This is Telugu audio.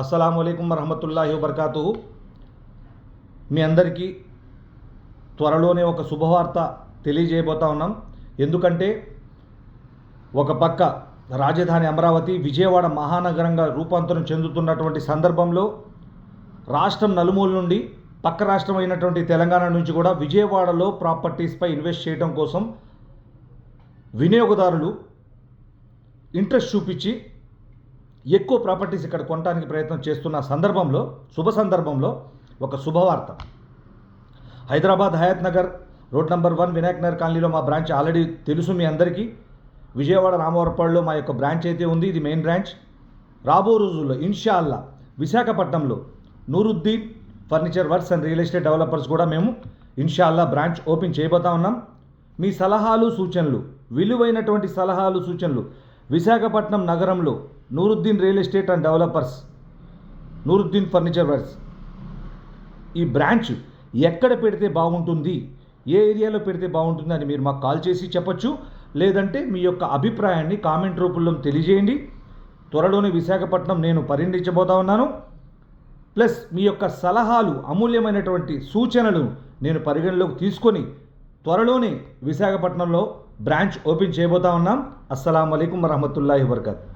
అస్సలం అయికం వరహమతుల్లాహి వబర్కాతు మీ అందరికీ త్వరలోనే ఒక శుభవార్త తెలియజేయబోతా ఉన్నాం. ఎందుకంటే ఒక పక్క రాజధాని అమరావతి విజయవాడ మహానగరంగా రూపాంతరం చెందుతున్నటువంటి సందర్భంలో రాష్ట్రం నలుమూల నుండి పక్క రాష్ట్రం అయినటువంటి తెలంగాణ నుంచి కూడా విజయవాడలో ప్రాపర్టీస్పై ఇన్వెస్ట్ చేయడం కోసం వినియోగదారులు ఇంట్రెస్ట్ చూపించి ఎక్కువ ప్రాపర్టీస్ ఇక్కడ కొనడానికి ప్రయత్నం చేస్తున్న సందర్భంలో శుభ సందర్భంలో ఒక శుభవార్త. Hyderabad Hayat Nagar road number one Vinayak Nagar కాలనీలో మా బ్రాంచ్ ఆల్రెడీ తెలుసు మీ అందరికీ. విజయవాడ రామవరపాడులో మా యొక్క బ్రాంచ్ అయితే ఉంది ఇది మెయిన్ బ్రాంచ్. రాబో రోజుల్లో ఇన్షాల్లా విశాఖపట్నంలో Nooruddin furniture works and real estate developers కూడా మేము ఇన్షాల్లా బ్రాంచ్ ఓపెన్ చేయబోతా ఉన్నాం. మీ సలహాలు సూచనలు విలువైనటువంటి సలహాలు సూచనలు విశాఖపట్నం నగరంలో Nooruddin real estate and developers Nooruddin furniture works. ఈ బ్రాంచ్ ఎక్కడ పెడితే బాగుంటుంది ఏ ఏరియాలో పెడితే బాగుంటుంది అని మీరు మాకు కాల్ చేసి చెప్పచ్చు. లేదంటే మీ యొక్క అభిప్రాయాన్ని కామెంట్ రూపంలో తెలియజేయండి. త్వరలోనే విశాఖపట్నం నేను పరిణించబోతా ఉన్నాను. ప్లస్ మీ యొక్క సలహాలు అమూల్యమైనటువంటి సూచనలు నేను పరిగణలోకి తీసుకొని త్వరలోనే విశాఖపట్నంలో బ్రాంచ్ ఓపెన్ చేయబోతా ఉన్నాం. అస్సలం అయికం వరహమతుల్లాహి వబర్కాతు